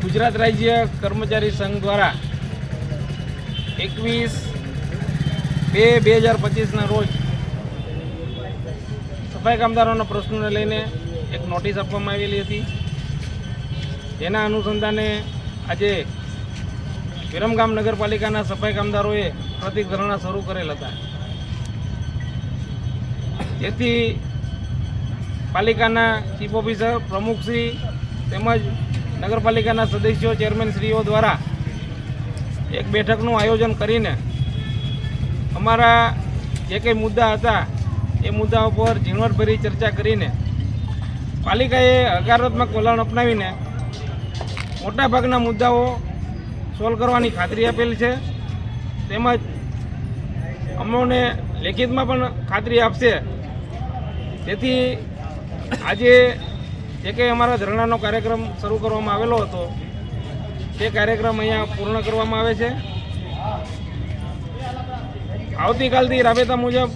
ગુજરાત રાજ્ય કર્મચારી સંઘ દ્વારા એકવીસ બે બે હજાર પચીસના રોજ સફાઈ કામદારોના પ્રશ્નોને લઈને એક નોટિસ આપવામાં આવેલી હતી. જેના અનુસંધાને આજે વિરમગામ નગરપાલિકાના સફાઈ કામદારોએ પ્રતિક ધરણા શરૂ કરેલ હતા. જેથી પાલિકાના ચીફ ઓફિસર પ્રમુખશ્રી તેમજ નગરપાલિકાના સદસ્યો ચેરમેનશ્રીઓ દ્વારા એક બેઠકનું આયોજન કરીને અમારા જે કંઈ મુદ્દા હતા, એ મુદ્દા ઉપર ઝીણવટભરી ચર્ચા કરીને પાલિકાએ હકારાત્મક વલણ અપનાવીને મોટાભાગના મુદ્દાઓ સોલ્વ કરવાની ખાતરી આપેલ છે. તેમજ અમોને લેખિતમાં પણ ખાતરી આપશે. તેથી આજે જે કંઈ અમારા ધરણાનો કાર્યક્રમ શરૂ કરવામાં આવેલો હતો. તે કાર્યક્રમ અહીંયા પૂર્ણ કરવામાં આવે છે. આવતીકાલથી રાબેતા મુજબ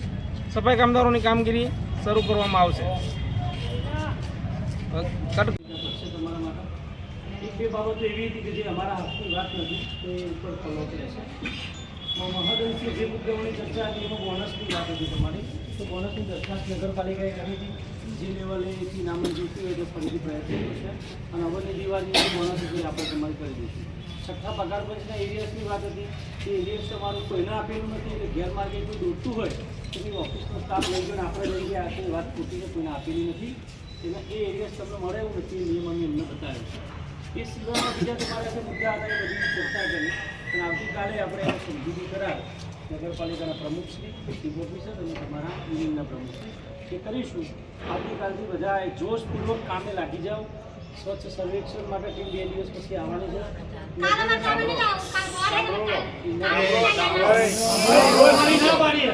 સફાઈ કામદારોની કામગીરી શરૂ કરવામાં આવશે. છે એવી હતી કે જે અમારા હાથની વાત નથી, તે ઉપર ફોલો રહેશે મહદઅંશે જે મુદ્દાઓની ચર્ચા હતી, એમાં બોનસની વાત હતી તમારી. તો બોનસની દરખાસ્ત નગરપાલિકાએ કરી હતી. જે લેવલે એથી નામંજૂર થયું હોય તો ફરીથી પ્રયત્ન છે અને અવરની દિવાળીની બોનસ આપણે તમારી કરી દઈશું. છઠ્ઠા પગાર પંચના એરિયાસની વાત હતી. એ એરિયસ તમારું કોઈને આપેલું નથી, એટલે ગેરમાર્ગે કોઈ દોડતું હોય, તો એ ઓફિસનો સ્ટાફ લઈ ગયો આપણે લઈ ગયા આખી વાત ખોટી કોઈને આપેલી નથી. એટલે એ એરિયસ તમને મળે એવું નથી, એ એમને બતાવ્યું છે. એ સિવાયના બીજા તમારા મુદ્દા હતા, એ બધી ચર્ચા કરી. અને આવતીકાલે આપણે સમજૂતી કરાર નગરપાલિકાના પ્રમુખશ્રી ચીફ ઓફિસર અને તમારા યુનિયનના પ્રમુખશ્રી એ કરીશું આવતીકાલથી બધા જોશપૂર્વક કામે લાગી જાઓ. સ્વચ્છ સર્વેક્ષણ માટે ટીમ બે દિવસ પછી આવવાની છે. બોલવાની ના પાડીએ.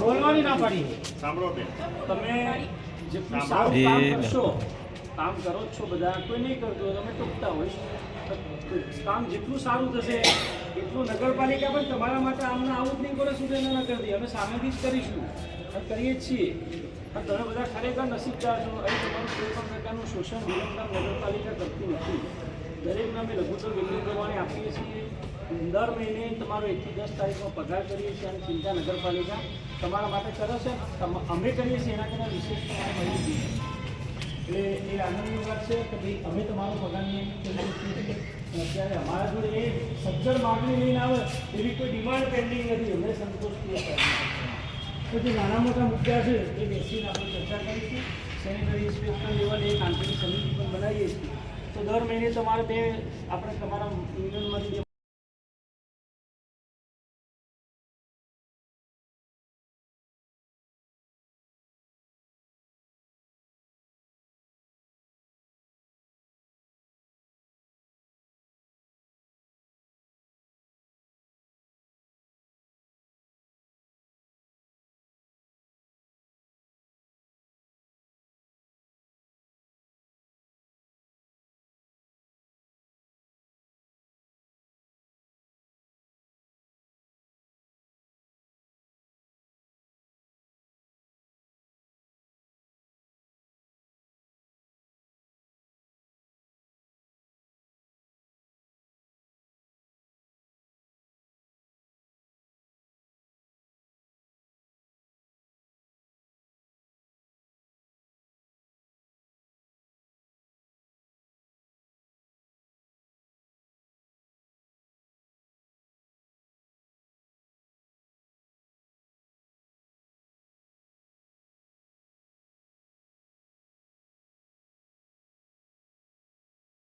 બોલવાની ના પાડીએ. તમે જેટલું સારું કામ કરશો કામ કરો જ છો બધા. કોઈ નહીં કરતો, તમે ટૂંકતા હોય કામ જેટલું સારું થશે, એટલું નગરપાલિકા પણ તમારા માટે આમને આવું જ નહીં કરે સુધી ન કરતી અમે સામેથી જ કરીશું. કરીએ જ છીએ. પણ તમે બધા ખરેખર નસીબદાર છો, અહીં તમારું કોઈ પણ પ્રકારનું શોષણ વિલંબના નગરપાલિકા કરતી નથી. દરેકને અમે લઘુત્તમ વેતન પ્રમાણે આપીએ છીએ. દર મહિને તમારો એકથી દસ તારીખનો પગાર કરીએ છીએ અને ચિંતા નગરપાલિકા તમારા માટે કરે છે. અમે કરીએ છીએ એના કરતાં વિશેષ મળી એટલે એ આનંદની વાત છે કે ભાઈ, અમે તમારો પગાર નિયમિત કરીએ છીએ અને અત્યારે અમારા જોડે એ સજ્જડ માગણી લઈને આવે, એવી કોઈ ડિમાન્ડ પેન્ડિંગ નથી. અમને સંતોષથી તો જે નાના મોટા મુદ્દા છે, એ બેસીને આપણે ચર્ચા કરીશું. સેનેટરી ઇન્સ્પેક્ટર લેવલ એક આંતરિક સમિતિ પણ બનાવીએ છીએ. તો દર મહિને તમારે બે, આપણે તમારા યુનિયનમાંથી